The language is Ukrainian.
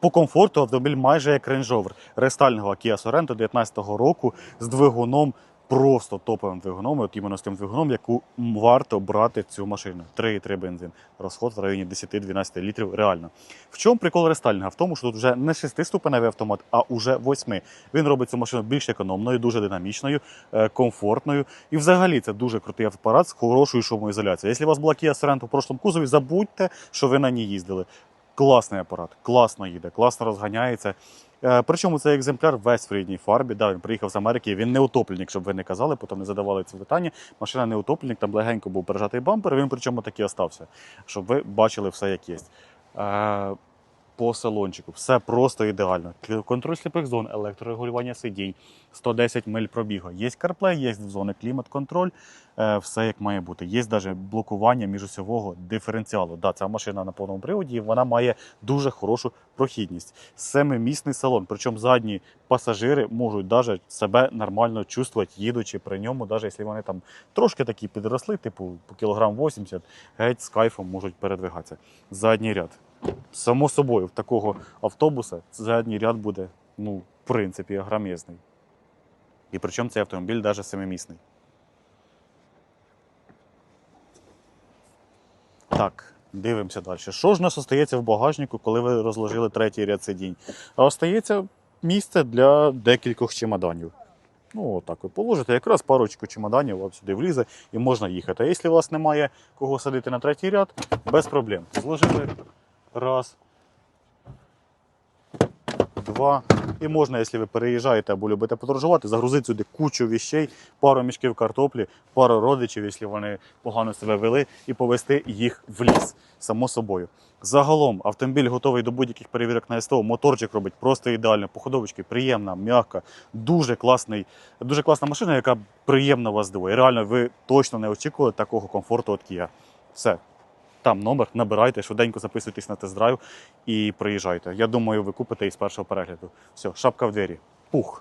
По комфорту автомобіль майже як Range Rover рестайльного Kia Sorento 19-го року з двигуном. Просто топовим двигуном, от іменно з тим двигуном, яку варто брати цю машину. 3,3 бензин. Розход в районі 10-12 літрів реально. В чому прикол рестайлінга? В тому, що тут вже не 6-ступеневий автомат, а уже 8. Він робить цю машину більш економною, дуже динамічною, е, комфортною. І взагалі це дуже крутий апарат з хорошою шумоізоляцією. Якщо у вас була Kia Sorento в прошлому кузові, забудьте, що ви на ній їздили. Класний апарат, класно їде, класно розганяється. Е, Причому цей екземпляр весь в рідній фарбі. Да, він приїхав з Америки. Він не утопленник, щоб ви не казали, потім не задавали це питання. Машина не утопленник, там легенько був пережатий бампер. Він причому таки остався, щоб ви бачили все як є. По салончику все просто ідеально. Контроль сліпих зон, електрорегулювання сидінь, 110 миль пробігу. Є CarPlay, є зони клімат-контроль, е, все як має бути. Є навіть блокування міжосьового диференціалу. Да, ця машина на повному приводі, вона має дуже хорошу прохідність. Семимісний салон, причому задні пасажири можуть навіть себе нормально чувствувати, їдучи при ньому, навіть якщо вони там трошки такі підросли, типу по кілограм 80, геть з кайфом можуть передвигатися. Задній ряд. Само собою, в такого автобуса задній ряд буде, ну, в принципі, грам'язний. І причому цей автомобіль навіть семимісний. Так, дивимося далі. Що ж у нас остається в багажнику, коли ви розложили третій ряд сидінь? А остається місце для декількох чемоданів. Ну, отак ви положите, якраз парочку чемоданів вам сюди влізе і можна їхати. А якщо у вас немає кого садити на третій ряд, без проблем. Зложили раз, два. І можна, якщо ви переїжджаєте або любите подорожувати, загрузити сюди кучу віщей, пару мішків картоплі, пару родичів, якщо вони погано себе вели, і повезти їх в ліс, само собою. Загалом автомобіль готовий до будь-яких перевірок на СТО. Моторчик робить просто ідеально. Походовочки приємна, м'яка, дуже класний, дуже класна машина, яка приємно вас здивує. Реально, ви точно не очікували такого комфорту від Kia. Все. Там номер, набирайте, швиденько записуйтесь на тест-драйв і приїжджайте. Я думаю, ви купите із першого перегляду. Все, шапка в двері. Пух.